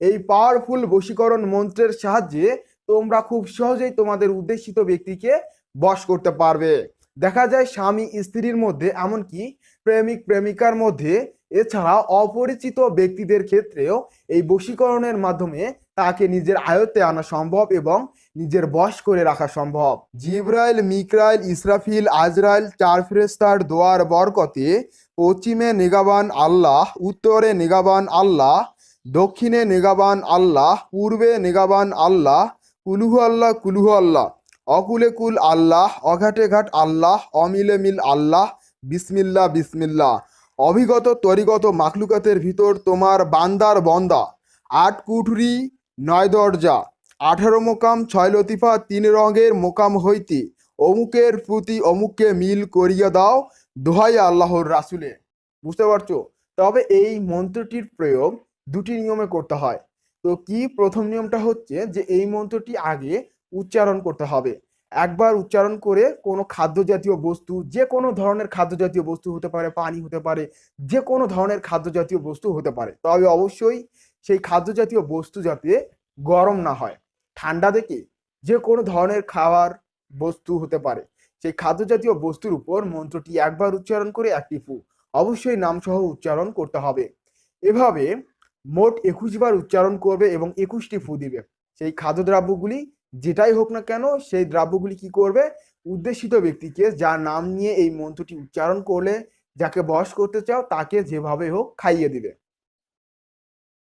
এই পাওয়ারফুল বশীকরণ মন্ত্রের সাহায্যে তোমরা খুব সহজেই তোমাদের উদ্দেশিত ব্যক্তিকে বশ করতে পারবে। দেখা যায় স্বামী স্ত্রীর মধ্যে এমনকি প্রেমিক প্রেমিকার মধ্যে, এছাড়া অপরিচিত ব্যক্তিদের ক্ষেত্রেও এই বশীকরণের মাধ্যমে তাকে নিজের আয়ত্তে আনা সম্ভব এবং নিজের বশ করে রাখা সম্ভব। জিব্রাইল, মিকরাইল, ইসরাফিল, আজরাইল চার ফেরেস্তার দোয়ার বরকতে পশ্চিমে নিগাবান আল্লাহ, উত্তরে নিগাবান আল্লাহ দক্ষিণে নিগাবান আল্লাহ, পূর্বে নিগাবান আল্লাহ, কুলুহু আল্লাহ কুলুহু আল্লাহ। অকুলে কুল আল্লাহ, অঘাটে ঘাট আল্লাহ, অমিলে মিল আল্লাহ, বিসমিল্লা বিসমিল্লা। অভিগত, তরিগত মাখলুকাতের ভিতর তোমার বান্দার বন্দা। আট কুঠরি, নয় দরজা। আঠারো মোকাম, ছয় লতিফা, তিন রঙের মোকাম হইতে অমুকের প্রতি অমুককে মিল করিয়া দাও দোহাই আল্লাহর রাসুলে বুঝতে পারছ? তবে এই মন্ত্রটির প্রয়োগ দুটি নিয়মে করতে হয়। তো কি প্রথম নিয়মটা হচ্ছে যে এই মন্ত্রটি আগে উচ্চারণ করতে হবে। একবার উচ্চারণ করে কোনো খাদ্য জাতীয় বস্তু, যে কোনো ধরনের খাদ্য জাতীয় বস্তু হতে পারে, পানি হতে পারে, যে কোনো ধরনের খাদ্য জাতীয় বস্তু হতে পারে, তবে অবশ্যই সেই খাদ্য জাতীয় বস্তু যাতে গরম না হয়। ঠান্ডা দেখে যে কোনো ধরনের খাবার, বস্তু হতে পারে। সেই খাদ্য জাতীয় বস্তুর উপর মন্ত্রটি একবার উচ্চারণ করে একটি ফু অবশ্যই নামসহ উচ্চারণ করতে হবে। এভাবে মোট একুশ বার উচ্চারণ করবে এবং একুশটি ফু দিবে। সেই খাদ্য খাদ্যদ্রব্যগুলি যেটাই হোক না কেন, সেই দ্রব্যগুলি কি করবে? উদ্দেশিত ব্যক্তিকে যার নাম নিয়ে এই মন্ত্রটি উচ্চারণ করলে, যাকে বশ করতে চাও, তাকে যেভাবে হোক খাইয়ে দিবে।